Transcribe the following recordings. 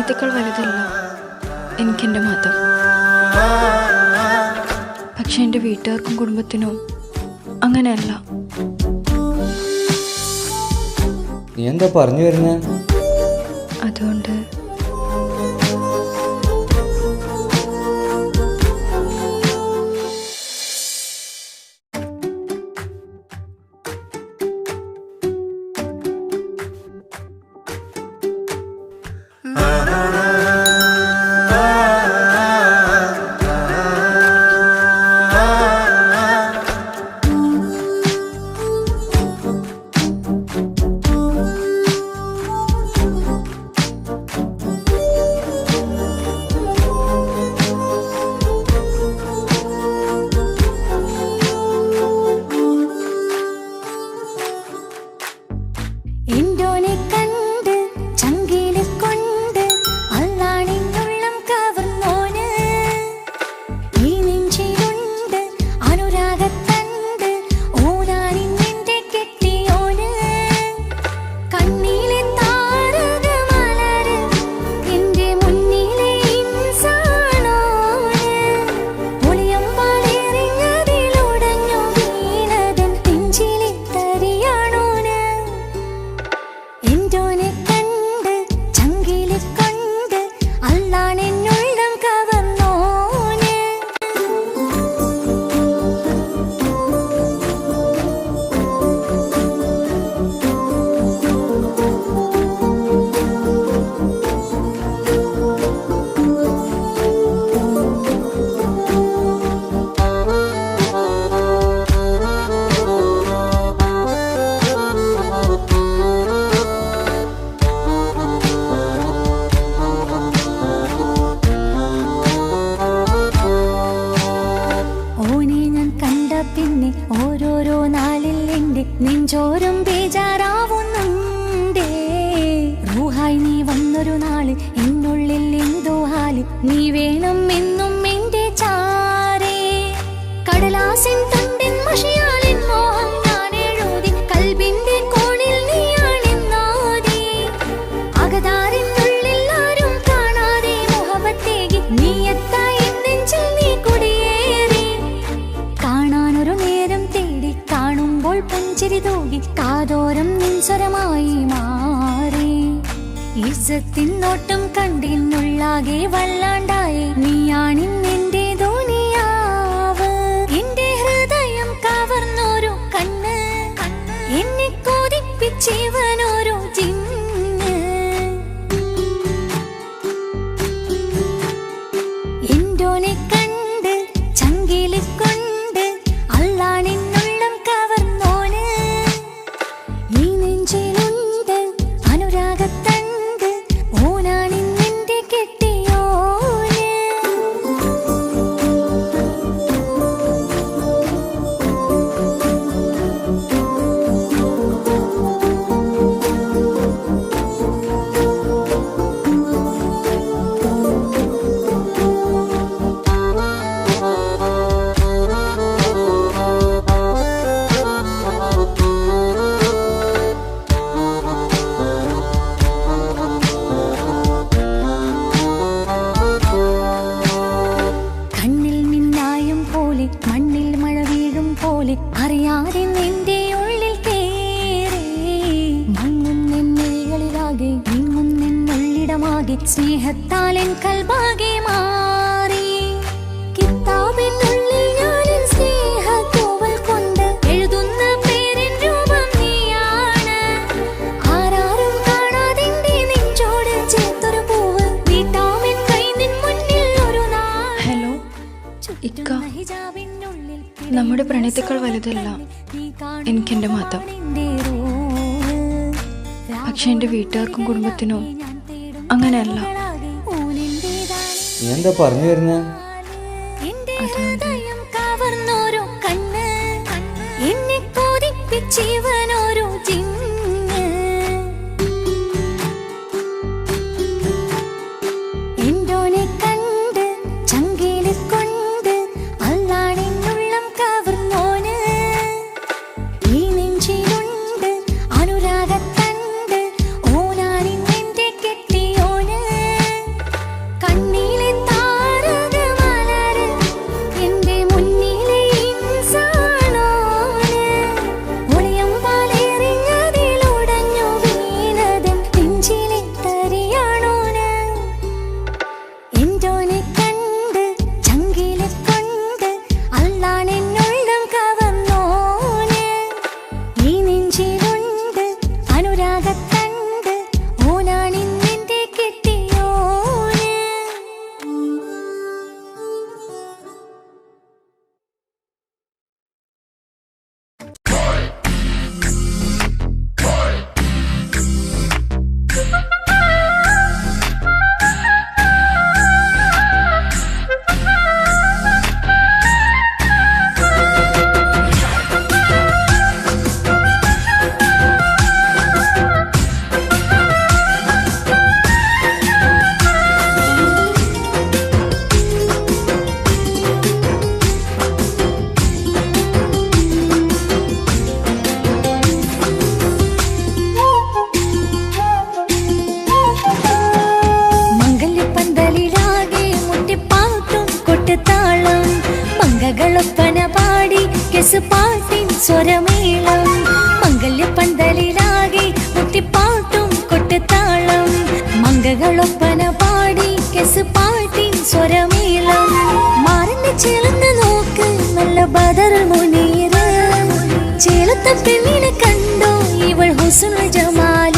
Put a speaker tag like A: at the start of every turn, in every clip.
A: പ്രണയത്തേക്കാൾ വലുതല്ല. എനിക്കെന്റെ മതം. പക്ഷെ എന്റെ വീട്ടുകാർക്കും കുടുംബത്തിനും അങ്ങനെയല്ല.
B: നീ എന്താ പറഞ്ഞു വരുന്നേ?
A: അതുകൊണ്ട്
C: വന്നൊരു നാൾ എന്നുള്ളിൽ എന്തോ ഹാൽ. നീ വേണം എന്നും എന്റെ ചാരേ. കടലാസിൻ തണ്ടിൻ മഷിയാലിൻ ഈസത്തിൻ നോട്ടം കണ്ടിന്നുള്ളാകെ വല്ലാണ്ടായി നീയാണിന്നെന്റെ ധോനിയാവ് എന്റെ ഹൃദയം കവർന്നോരോ കണ്ണ്. എന്നെ കൊതിപ്പിച്ചിവനോരു ജിന്ന് എൻ കൽബാകെ മാറി. കിത്താബിനുള്ളിൽ ഞാനെൻ സ്നേഹത്തൂവൽ കൊണ്ട് എഴുതുന്ന പേരിൻ രൂപം നീയാണ്. ആരാരും കാണാതെന്റെ നെഞ്ചോട് ചേർത്തൊരു പൂവ്. വീട്ടാമെൻ കൈ മുന്നിൽ ഒരു നാൾ.
A: ഹലോ ഇക്ക. നമ്മുടെ പ്രണയത്തേക്കാൾ വലുതല്ല. എനിക്കെന്റെ മതം. പക്ഷെ എന്റെ വീട്ടുകാർക്കും കുടുംബത്തിനും അങ്ങനെയല്ല.
B: നീ എന്താ പറഞ്ഞു വരുന്നേ?
C: കവർന്നോരോ കണ്ണ്. എന്നെ കൊതിപ്പിച്ചിവനോരോ പാട്ടിൻ സ്വരമേളം മംഗല്യ പന്തലിലാകെ മുട്ടിപ്പാട്ടും കൊട്ടുതാളം മംഗകളൊപ്പന പാടി കെസ് പാട്ടിൻ സ്വരമേളം. മാറിന്റെ ചേർന്ന് നോക്ക് നല്ല ബദർ മുനീര് ചേലത്തെ പെണ്ണിനെ കണ്ടോ ഇവൾ ഹുസുന ജമാൽ.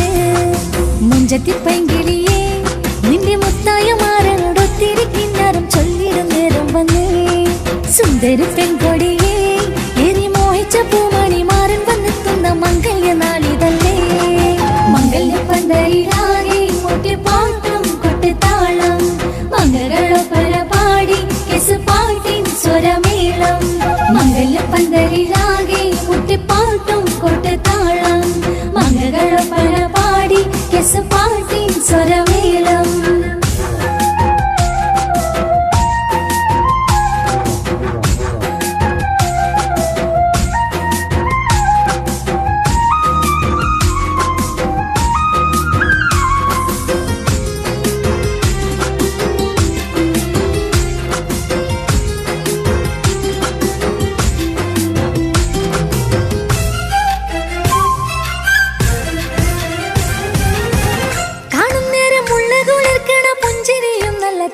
C: മുഞ്ചത്തി പൈങ്കിളിയേ നിന്റെ മുത്തായ മാറനോടൊത്തിരി കിന്നാരം ചൊല്ലിടുന്നേരം വന്നേ. സുന്ദരി പെൺകൊടിയേ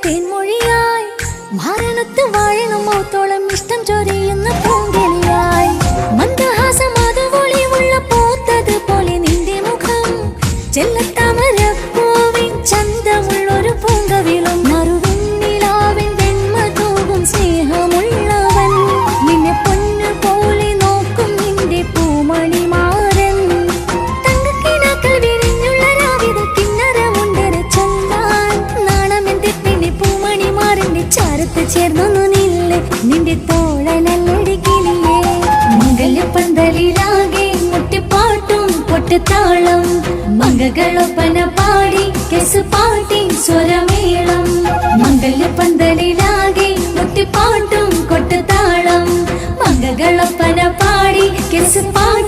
C: തേൻമൊഴിയായി. മരണത്ത് വാഴണം മൗത്തോളം ഇഷ്ടം ചൊരിയുന്ന പൂങ്കിളിയായി മംഗകളൊപ്പന പാടി കെസ് പാട്ടി സ്വരമേളം. മംഗല്യ പന്തലിലാകെ മുട്ടിപ്പാട്ടും കൊട്ടുതാളം. മംഗകളൊപ്പന പാടി കെസ് പാട്ടി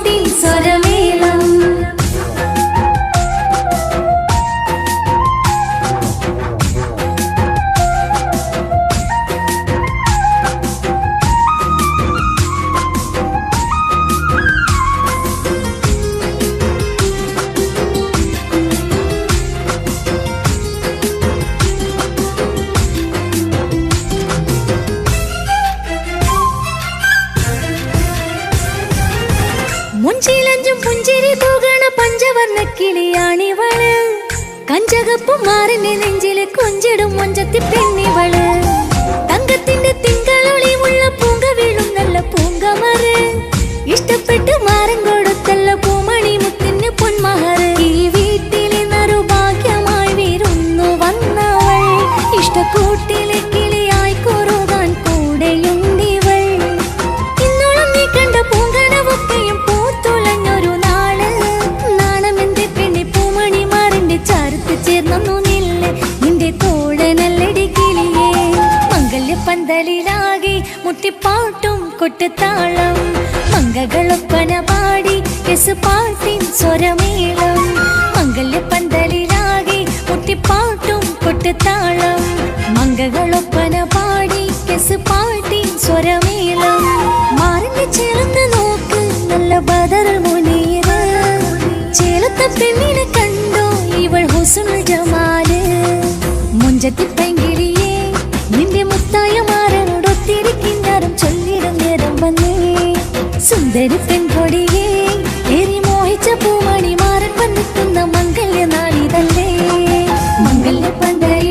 C: മുഞ്ചിലഞ്ചും പുഞ്ചിരി തൂകണ പഞ്ചവർണ കിളിയാണിവൾ. കഞ്ചകപ്പും മാറിന്റെ നെഞ്ചിൽ കൊഞ്ചിടും മൊഞ്ചത്തി പെണ്ണിവൾ. തങ്കത്തിന്റെ തിങ്കളൊളിവുള്ള പൂങ്ക വീഴും നല്ല പൂങ്കമറ് ഇഷ്ടപ്പെട്ട് മാറൻ പന്തലിലാകെ മുട്ടിപ്പാട്ടും കൊട്ടുതാളം മംഗകളൊപ്പന പാടി എസ് പാട്ടിൻ സ്വരമേളം. മംഗല്യ പന്തലിലാകെ മുട്ടിപ്പാട്ടും കൊട്ടുതാളം മംഗകളൊപ്പന പാടി എസ് പാട്ടിൻ സ്വരമേളം. മാറിന്റെ ചേർന്ന് നോക്ക് നല്ല ബദർ മുനീര് ചേലത്തെ പെണ്ണിനെ സുന്ദരി പെൺകൊടിയേ ഏറി മോഹിച്ച പൂമണി മാറൻ വന്നെത്തുന്ന മംഗല്യ നാളിതല്ലേ മംഗല്യ പന്തൽ